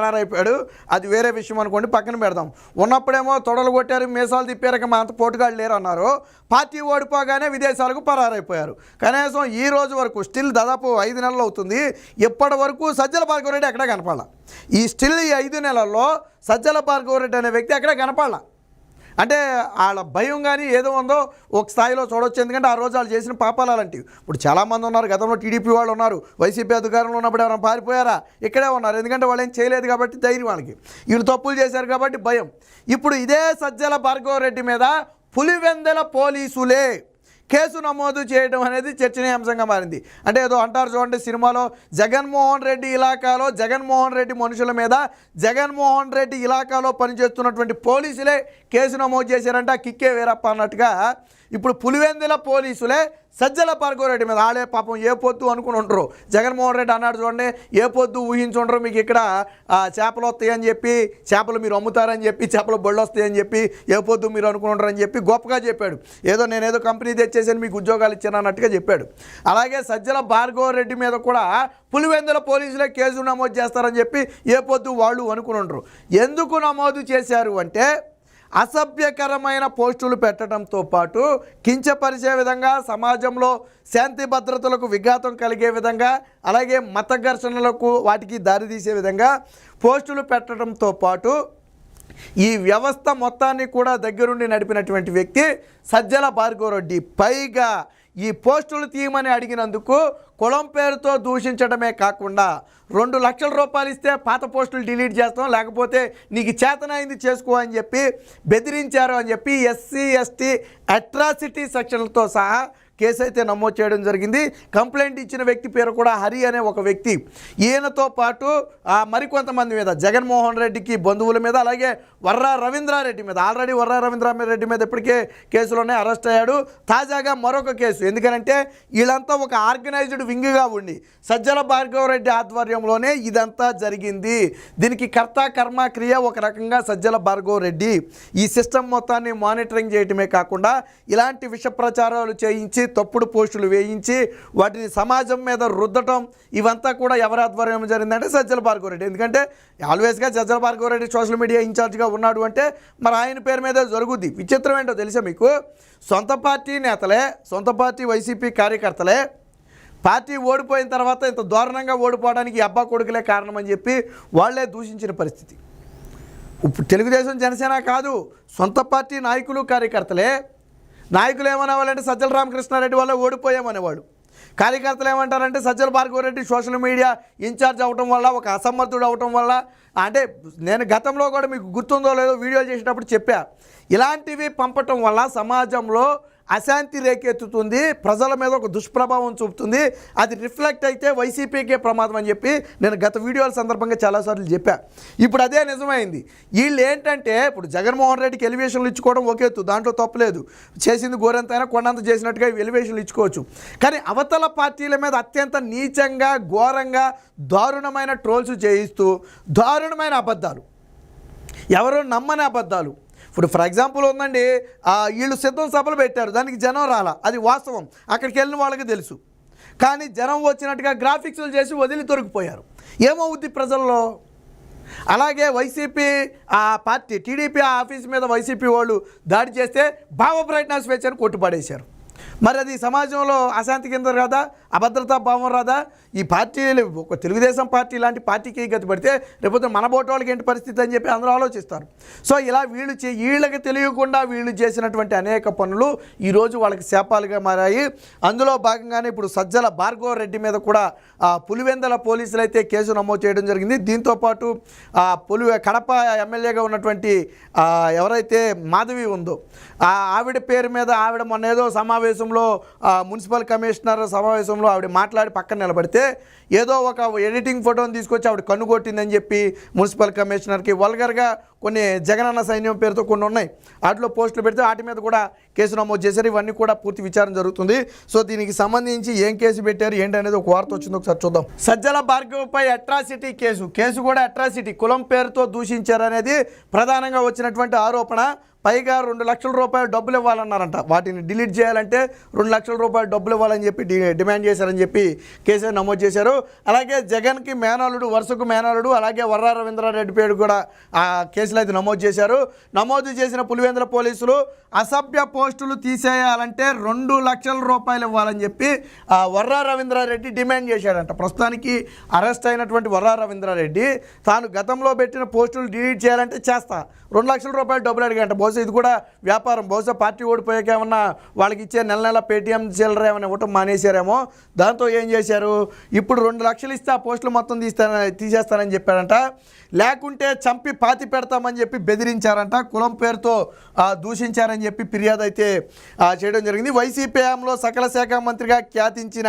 పరారైపోయాడు అది వేరే విషయం అనుకోండి పక్కన పెడదాం. ఉన్నప్పుడేమో తొడలు కొట్టారు మీసాలు తిప్పారు మా అంత పోటుగాళ్ళు లేరు అన్నారు. పార్టీ ఓడిపోగానే విదేశాలకు పరారైపోయారు. కనీసం ఈ రోజు వరకు స్టిల్ దాదాపు ఐదు నెలలు అవుతుంది. ఇప్పటి వరకు సజ్జల భార్గవరెడ్డి ఎక్కడ కనపడాల. ఈ స్టిల్ ఈ ఐదు నెలల్లో సజ్జల భార్గవరెడ్డి అనే వ్యక్తి ఎక్కడ కనపడాల. అంటే వాళ్ళ భయం కానీ ఏదో ఉందో ఒక స్థాయిలో చూడొచ్చు. ఎందుకంటే ఆ రోజు వాళ్ళు చేసిన పాపాలు అలాంటివి. ఇప్పుడు చాలామంది ఉన్నారు గతంలో టీడీపీ వాళ్ళు ఉన్నారు వైసీపీ అధికారంలో ఉన్నప్పుడు ఎవరైనా పారిపోయారా? ఇక్కడే ఉన్నారు. ఎందుకంటే వాళ్ళు ఏం చేయలేదు కాబట్టి ధైర్యం వాళ్ళకి. వీళ్ళు తప్పులు చేశారు కాబట్టి భయం. ఇప్పుడు ఇదే సజ్జల భార్గవ రెడ్డి మీద పులివెందెల పోలీసులే. కేసు నమోదు చేయడం అనేది చర్చనీయాంశంగా మారింది. అంటే ఏదో అంటారు చూడండి సినిమాలో జగన్మోహన్ రెడ్డి ఇలాకాలో జగన్మోహన్ రెడ్డి మనుషుల మీద జగన్మోహన్ రెడ్డి ఇలాకాలో పనిచేస్తున్నటువంటి పోలీసులే కేసు నమోదు చేశారంటే ఆ కిక్కే వేరప్ప అన్నట్టుగా. ఇప్పుడు పులివెందుల పోలీసులే సజ్జల పార్కోరెడ్డి మీద ఆడే పాపం ఏ పొద్దు అనుకుని ఉండరు. జగన్మోహన్ రెడ్డి అన్నాడు చూడండి ఏ పొద్దు ఊహించుండ్రు మీకు ఇక్కడ ఆ, చేపలు వస్తాయని చెప్పి చేపలు మీరు అమ్ముతారని చెప్పి చేపలు బళ్ళు వస్తాయని చెప్పి ఏ పొద్దు మీరు అనుకుని ఉంటారని చెప్పి గొప్పగా చెప్పాడు. ఏదో నేనేదో కంపెనీ తెచ్చేసాను మీకు ఉద్యోగాలు ఇచ్చాను అన్నట్టుగా చెప్పాడు. అలాగే సజ్జల భార్గవ రెడ్డి మీద కూడా పులివెందుల పోలీసులే కేసు నమోదు చేస్తారని చెప్పి ఏ పొద్దు వాళ్ళు అనుకుని ఉండరు. ఎందుకు నమోదు చేశారు అంటే అసభ్యకరమైన పోస్టులు పెట్టడంతో పాటు కించపరిచే విధంగా సమాజంలో శాంతి భద్రతలకు విఘాతం కలిగే విధంగా అలాగే మత ఘర్షణలకు వాటికి దారితీసే విధంగా పోస్టులు పెట్టడంతో పాటు ఈ వ్యవస్థ మొత్తాన్ని కూడా దగ్గరుండి నడిపినటువంటి వ్యక్తి సజ్జల భార్గవరెడ్డి. పైగా ఈ పోస్టులు తీయమని అడిగినందుకు కులం పేరుతో దూషించడమే కాకుండా రెండు లక్షల రూపాయలు ఇస్తే పాత పోస్టులు డిలీట్ చేస్తాం లేకపోతే నీకు చేతనైంది చేసుకో అని చెప్పి బెదిరించారు అని చెప్పి ఎస్సీ ఎస్టీ అట్రాసిటీ సెక్షన్లతో సహా కేసు అయితే నమోదు చేయడం జరిగింది. కంప్లైంట్ ఇచ్చిన వ్యక్తి పేరు కూడా హరి అనే ఒక వ్యక్తి. ఈయనతో పాటు మరికొంతమంది మీద జగన్మోహన్ రెడ్డికి బంధువుల మీద అలాగే వర్రా రవీంద్రారెడ్డి మీద ఆల్రెడీ వర్రా రవీంద్రారెడ్డి మీద ఇప్పటికే కేసులోనే అరెస్ట్ అయ్యాడు. తాజాగా మరొక కేసు ఎందుకంటే వీళ్ళంతా ఒక ఆర్గనైజ్డ్ వింగ్గా ఉండి సజ్జల భార్గవరెడ్డి ఆధ్వర్యంలోనే ఇదంతా జరిగింది. దీనికి కర్త కర్మ క్రియ ఒక రకంగా సజ్జల భార్గవ రెడ్డి. ఈ సిస్టమ్ మొత్తాన్ని మానిటరింగ్ చేయటమే కాకుండా ఇలాంటి విష ప్రచారాలు చేయించి తప్పుడు పోస్టులు వేయించి వాటిని సమాజం మీద రుద్దటం ఇవంతా కూడా ఎవరి ఆధ్వర్యం జరిగిందంటే సజ్జల భార్గవరెడ్డి ఎందుకంటే ఆల్వేస్గా సజ్జల భార్గవరెడ్డి సోషల్ మీడియా ఇన్ఛార్జ్గా ఉన్నాడు అంటే మరి ఆయన పేరు మీద జరుగుద్ది. విచిత్రం ఏంటో తెలుసా మీకు? సొంత పార్టీ నేతలే సొంత పార్టీ వైసీపీ కార్యకర్తలే పార్టీ ఓడిపోయిన తర్వాత ఇంత దారుణంగా ఓడిపోవడానికి అబ్బా కొడుకులే కారణమని చెప్పి వాళ్ళే దూషించిన పరిస్థితి. ఇప్పుడు తెలుగుదేశం జనసేన కాదు సొంత పార్టీ నాయకులు కార్యకర్తలే నాయకులు ఏమనేవాళ్ళంటే సజ్జల రామకృష్ణారెడ్డి వల్ల ఓడిపోయామనేవాడు. కార్యకర్తలు ఏమంటారంటే Sajjala Bhargav Reddy social media incharge అవటం వల్ల ఒక అసమర్థుడు అవటం వల్ల అంటే నేను గతంలో కూడా మీకు గుర్తుందో లేదో వీడియోలు చేసేటప్పుడు చెప్పా. ఇలాంటివి పంపటం వల్ల సమాజంలో అశాంతి రేకెత్తుతుంది. ప్రజల మీద ఒక దుష్ప్రభావం చూపుతుంది. అది రిఫ్లెక్ట్ అయితే వైసీపీకే ప్రమాదం అని చెప్పి నేను గత వీడియోల సందర్భంగా చాలాసార్లు చెప్పా. ఇప్పుడు అదే నిజమైంది. వీళ్ళు ఏంటంటే ఇప్పుడు జగన్మోహన్ రెడ్డికి ఎలివేషన్లు ఇచ్చుకోవడం ఒకేత్తు దాంట్లో తప్పలేదు చేసింది గోరంతైనా కొండంత చేసినట్టుగా ఎలివేషన్లు ఇచ్చుకోవచ్చు. కానీ అవతల పార్టీల మీద అత్యంత నీచంగా ఘోరంగా దారుణమైన ట్రోల్స్ చేయిస్తూ దారుణమైన అబద్ధాలు. ఎవరు నమ్మని అబద్ధాలు? ఇప్పుడు ఫర్ ఎగ్జాంపుల్ ఉందండి వీళ్ళు సిద్ధం సభలు పెట్టారు దానికి జనం రాలా అది వాస్తవం అక్కడికి వెళ్ళిన వాళ్ళకి తెలుసు. కానీ జనం వచ్చినట్టుగా గ్రాఫిక్స్లు చేసి వదిలి దొరికిపోయారు ఏమవుద్ది ప్రజల్లో? అలాగే వైసీపీ ఆ పార్టీ టీడీపీ ఆఫీస్ మీద వైసీపీ వాళ్ళు దాడి చేస్తే భావ ప్రయత్న స్వేచ్ఛను కొట్టుపడేశారు. మరి అది సమాజంలో అశాంతి కింద కదా? అభద్రతా భావం రాదా? ఈ పార్టీలు ఒక తెలుగుదేశం పార్టీ లాంటి పార్టీకి గతి పడితే రేపొద్దు మన బోట వాళ్ళకి ఏంటి పరిస్థితి అని చెప్పి అందరూ ఆలోచిస్తారు. సో ఇలా వీళ్ళు చే వీళ్ళకి తెలియకుండా వీళ్ళు చేసినటువంటి అనేక పనులు ఈరోజు వాళ్ళకి శాపాలుగా మారాయి. అందులో భాగంగానే ఇప్పుడు సజ్జల భార్గవ రెడ్డి మీద కూడా ఆ, పులివెందల పోలీసులు అయితే కేసు నమోదు చేయడం జరిగింది. దీంతోపాటు ఆ, పులి కడప ఎమ్మెల్యేగా ఉన్నటువంటి ఎవరైతే మాధవి ఉందో ఆ ఆవిడ పేరు మీద ఆవిడ మొన్న ఏదో సమావేశంలో మున్సిపల్ కమిషనర్ సమావేశంలో ఆవిడ మాట్లాడి పక్కన నిలబడితే ఏదో ఒక ఎడిటింగ్ ఫోటోని తీసుకొచ్చి ఆవిడ కనుగొట్టిందని చెప్పి మున్సిపల్ కమిషనర్కి వల్గర్గా కొన్ని జగనన్న సైన్యం పేరుతో కొన్ని ఉన్నాయి. వాటిలో పోస్టులు పెడితే వాటి మీద కూడా కేసు నమోదు చేశారు. ఇవన్నీ కూడా పూర్తి విచారణ జరుగుతుంది. సో దీనికి సంబంధించి ఏం కేసు పెట్టారు? ఏంటి అనేది ఒక వార్త వచ్చింది. ఒకసారి చూద్దాం. సజ్జల భార్గవపై అట్రాసిటీ కేసు. కేసు కూడా అట్రాసిటీ. కులం పేరుతో దూషించారనేది ప్రధానంగా వచ్చినటువంటి ఆరోపణ. పైగా రెండు లక్షల రూపాయలు డబ్బులు ఇవ్వాలన్నారంట. వాటిని డిలీట్ చేయాలంటే రెండు లక్షల రూపాయలు డబ్బులు ఇవ్వాలని చెప్పి డి- డిమాండ్ చేశారని చెప్పి కేసు నమోదు చేశారు. అలాగే జగన్కి మేనలుడు వరుసకు మేనలుడు అలాగే వర్రా రవీంద్రారెడ్డి పేరు కూడా ఆ కేసులు అయితే నమోదు చేశారు. నమోదు చేసిన పులివేంద్ర పోలీసులు అసభ్య పోస్టులు తీసేయాలంటే రెండు లక్షల రూపాయలు ఇవ్వాలని చెప్పి ఆ వర్రా రవీంద్రారెడ్డి డిమాండ్ చేశాడంట. ప్రస్తుతానికి అరెస్ట్ అయినటువంటి వర్రా రవీంద్రారెడ్డి తాను గతంలో పెట్టిన పోస్టులు డిలీట్ చేయాలంటే చేస్తా. రెండు లక్షల రూపాయలు డబ్బులు అడిగాంట బహుశా ఇది కూడా వ్యాపారం. బహుశా పార్టీ ఓడిపోయాక ఏమన్నా వాళ్ళకి ఇచ్చే నెల నెల పేటీఎం చిల్లర ఏమైనా ఇవ్వటం మానేశారేమో. దాంతో ఏం చేశారు? ఇప్పుడు రెండు లక్షలు ఇస్తే ఆ పోస్టులు మొత్తం తీస్తానని తీసేస్తానని చెప్పారంట. లేకుంటే చంపి పాతి పెడతామని చెప్పి బెదిరించారంట. కులం పేరుతో దూషించారని చెప్పి ఫిర్యాదు అయితే చేయడం జరిగింది. వైసీపీ హయాంలో సకల శాఖ మంత్రిగా ఖ్యాతించిన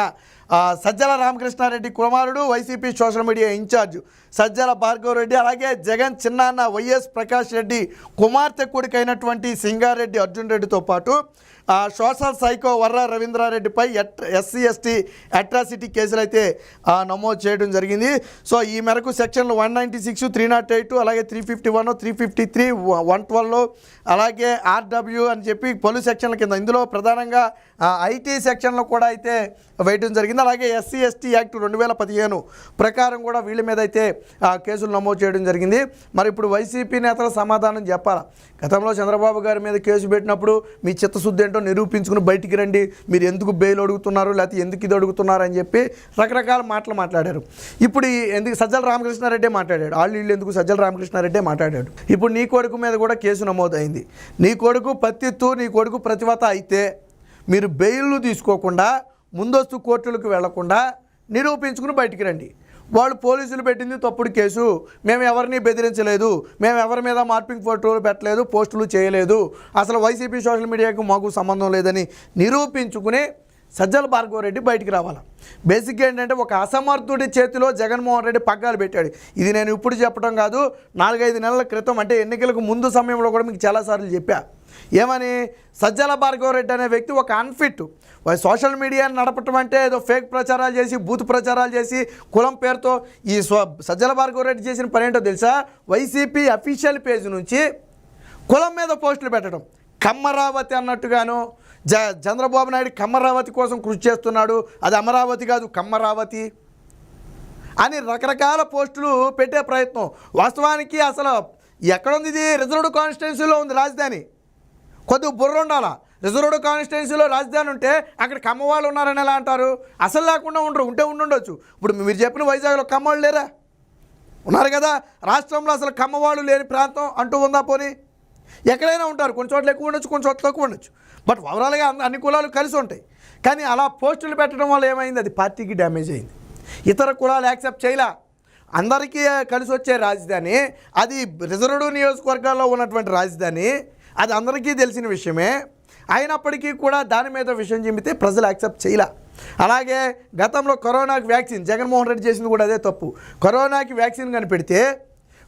సజ్జల రామకృష్ణారెడ్డి కుమారుడు YCP social media incharge Sajjala Bhargav Reddy అలాగే జగన్ చిన్నాన్న వైఎస్ ప్రకాష్ రెడ్డి కుమార్తె కొడుకైనటువంటి సింగారెడ్డి అర్జున్ రెడ్డితో పాటు సోషల్ సైకో వర్ర రవీంద్రారెడ్డిపై ఎట్ ఎస్సీ ఎస్టీ అట్రాసిటీ కేసులు అయితే నమోదు చేయడం జరిగింది. సో ఈ మేరకు సెక్షన్లు one ninety six three naught eight అలాగే three fifty one three fifty three one twelve అలాగే ఆర్డబ్ల్యూ అని చెప్పి పలు సెక్షన్ల కింద ఇందులో ప్రధానంగా ఐటీ సెక్షన్లో కూడా అయితే వేయడం జరిగింది. అలాగే ఎస్సీ ఎస్టీ యాక్ట్ రెండు వేల పదిహేను ప్రకారం కూడా వీళ్ళ మీద అయితే ఆ, కేసులు నమోదు చేయడం జరిగింది. మరి ఇప్పుడు వైసీపీ నేతల సమాధానం చెప్పాలా? గతంలో చంద్రబాబు గారి మీద కేసు పెట్టినప్పుడు మీ చిత్తశుద్ధి ఏంటో నిరూపించుకుని బయటికి రండి. మీరు ఎందుకు బెయిల్ అడుగుతున్నారు? లేకపోతే ఎందుకు ఇది అడుగుతున్నారు? అని చెప్పి రకరకాల మాటలు మాట్లాడారు. ఇప్పుడు ఈ ఎందుకు సజ్జల రామకృష్ణారెడ్డి మాట్లాడాడు. వాళ్ళు వీళ్ళు ఎందుకు సజ్జల రామకృష్ణారెడ్డి మాట్లాడాడు. ఇప్పుడు నీ కొడుకు మీద కూడా కేసు నమోదైంది. నీ కొడుకు పత్తిత్తు నీ కొడుకు ప్రతివత అయితే మీరు బెయిల్ను తీసుకోకుండా ముందస్తు కోర్టులకు వెళ్ళకుండా నిరూపించుకుని బయటికి రండి. వాళ్ళు పోలీసులు పెట్టింది తప్పుడు కేసు. మేము ఎవరిని బెదిరించలేదు. మేము ఎవరి మీద మార్పింగ్ ఫోటోలు పెట్టలేదు పోస్టులు చేయలేదు. అసలు వైసీపీ సోషల్ మీడియాకు మాకు సంబంధం లేదని నిరూపించుకుని సజ్జల భార్గవ రెడ్డి బయటికి రావాలి. బేసిక్గా ఏంటంటే ఒక అసమర్థుడి చేతిలో జగన్మోహన్ రెడ్డి పగ్గాలు పెట్టాడు. ఇది నేను ఇప్పుడు చెప్పడం కాదు నాలుగైదు నెలల క్రితం అంటే ఎన్నికలకు ముందు సమయంలో కూడా మీకు చాలాసార్లు చెప్పా. ఏమని? సజ్జల భార్గవరెడ్డి అనే వ్యక్తి ఒక అన్ఫిట్ సోషల్ మీడియాని నడపటం అంటే ఏదో ఫేక్ ప్రచారాలు చేసి బూత్ ప్రచారాలు చేసి కులం పేరుతో ఈ స్వ సజ్జల భార్గవ రెడ్డి చేసిన పని ఏంటో తెలుసా? వైసీపీ అఫీషియల్ పేజ్ నుంచి కులం మీద పోస్టులు పెట్టడం. కమ్మరావతి అన్నట్టుగాను జ చంద్రబాబు నాయుడు కమ్మరావతి కోసం కృషి చేస్తున్నాడు. అది అమరావతి కాదు కమ్మరావతి అని రకరకాల పోస్టులు పెట్టే ప్రయత్నం. వాస్తవానికి అసలు ఎక్కడుంది ఇది? రిజర్వ్డ్ కాన్స్టిట్యున్సీలో ఉంది రాజధాని. కొద్దిగా బుర్ర ఉండాలా? రిజర్వ్డ్ కాన్స్టిట్యున్సీలో రాజధాని ఉంటే అక్కడ కమ్మవాళ్ళు ఉన్నారని ఎలా అంటారు? అసలు లేకుండా ఉండరు ఉంటే ఉండుండొచ్చు. ఇప్పుడు మీరు చెప్పిన వైజాగ్లో కమ్మవాళ్ళు లేరా? ఉన్నారు కదా? రాష్ట్రంలో అసలు కమ్మవాళ్ళు లేని ప్రాంతం అంటూ ఉందా పోనీ? ఎక్కడైనా ఉంటారు కొన్ని చోట్ల ఎక్కువ ఉండొచ్చు కొన్ని చోట్ల తక్కువ ఉండొచ్చు. బట్ ఓవరాల్గా అన్ని- అన్ని కులాలు కలిసి ఉంటాయి. కానీ అలా పోస్టులు పెట్టడం వల్ల ఏమైంది? అది పార్టీకి డ్యామేజ్ అయింది. ఇతర కులాలు యాక్సెప్ట్ చేయలే. అందరికీ కలిసి వచ్చే రాజధాని అది రిజర్వ్డ్ నియోజకవర్గాల్లో ఉన్నటువంటి రాజధాని అది అందరికీ తెలిసిన విషయమే. అయినప్పటికీ కూడా దాని మీద విషయం చెబితే ప్రజలు యాక్సెప్ట్ చేయలే. అలాగే గతంలో కరోనాకి వ్యాక్సిన్ జగన్మోహన్ రెడ్డి చేసింది కూడా అదే తప్పు. కరోనాకి వ్యాక్సిన్ కనిపెడితే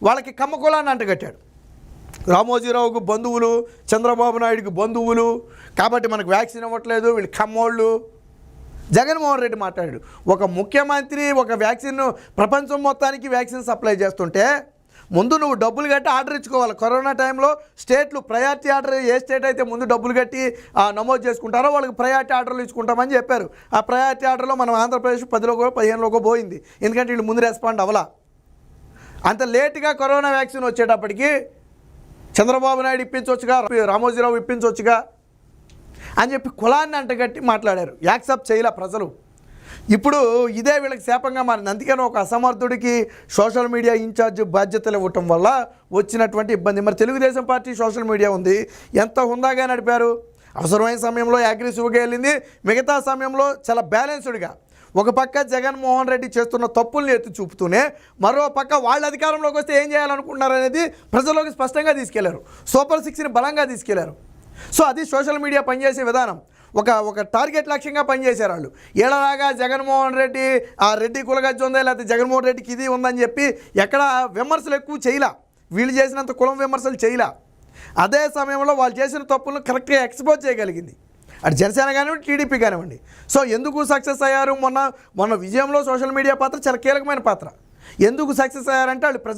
వాళ్ళకి కమ్మకులాన్ని అంటగట్టాడు. రామోజీరావుకు బంధువులు చంద్రబాబు నాయుడుకి బంధువులు కాబట్టి మనకు వ్యాక్సిన్ ఇవ్వట్లేదు వీళ్ళు కమ్మోళ్ళు జగన్మోహన్ రెడ్డి మాట్లాడాడు. ఒక ముఖ్యమంత్రి ఒక వ్యాక్సిన్ ప్రపంచం మొత్తానికి వ్యాక్సిన్ సప్లై చేస్తుంటే ముందు నువ్వు డబ్బులు కట్టి ఆర్డర్ ఇచ్చుకోవాలి. కరోనా టైంలో స్టేట్లు ప్రయారిటీ ఆర్డర్ ఏ స్టేట్ అయితే ముందు డబ్బులు కట్టి ఆ, నమోదు చేసుకుంటారో వాళ్ళకి ప్రయారిటీ ఆర్డర్లు ఇచ్చుకుంటామని చెప్పారు. ఆ ప్రయారిటీ ఆర్డర్లో మనం ఆంధ్రప్రదేశ్ పదిలోకో పదిహేనులోకో పోయింది. ఎందుకంటే వీళ్ళు ముందు రెస్పాండ్ అవ్వాలా. అంత లేట్గా కరోనా వ్యాక్సిన్ వచ్చేటప్పటికి చంద్రబాబు నాయుడు ఇప్పించవచ్చుగా రామోజీరావు ఇప్పించవచ్చుగా అని చెప్పి కులాన్ని అంటగట్టి మాట్లాడారు. యాక్సెప్ట్ చేయలే ప్రజలు. ఇప్పుడు ఇదే వీళ్ళకి శాపంగా మారింది. అందుకని ఒక అసమర్థుడికి సోషల్ మీడియా ఇన్ఛార్జ్ బాధ్యతలు ఇవ్వటం వల్ల వచ్చినటువంటి ఇబ్బంది. మరి తెలుగుదేశం పార్టీ సోషల్ మీడియా ఉంది. ఎంత హుందాగా నడిపారు? అవసరమైన సమయంలో అగ్రెసివ్గా వెళ్ళింది. మిగతా సమయంలో చాలా బ్యాలెన్స్డ్గా ఒక పక్క జగన్మోహన్ రెడ్డి చేస్తున్న తప్పుల్ని ఎత్తి చూపుతూనే మరో పక్క వాళ్ళ అధికారంలోకి వస్తే ఏం చేయాలనుకుంటున్నారు అనేది ప్రజల్లోకి స్పష్టంగా తీసుకెళ్ళారు. సూపర్ సిక్స్ని బలంగా తీసుకెళ్ళారు. సో అది సోషల్ మీడియా పనిచేసే విధానం. ఒక ఒక టార్గెట్ లక్ష్యంగా పనిచేశారు వాళ్ళు. ఏడలాగా జగన్మోహన్ రెడ్డి ఆ రెడ్డి కులగజ్జి ఉందా లేకపోతే జగన్మోహన్ రెడ్డికి ఇది ఉందని చెప్పి ఎక్కడ విమర్శలు ఎక్కువ చేయలా. వీళ్ళు చేసినంత కులం విమర్శలు చేయలా. అదే సమయంలో వాళ్ళు చేసిన తప్పులను కరెక్ట్గా ఎక్స్పోజ్ చేయగలిగింది. అటు జనసేన కానివ్వండి టీడీపీ కానివ్వండి. సో ఎందుకు సక్సెస్ అయ్యారు? మొన్న మొన్న విజయంలో సోషల్ మీడియా పాత్ర చాలా కీలకమైన పాత్ర. ఎందుకు సక్సెస్ అయ్యారంటే వాళ్ళు ప్రజలు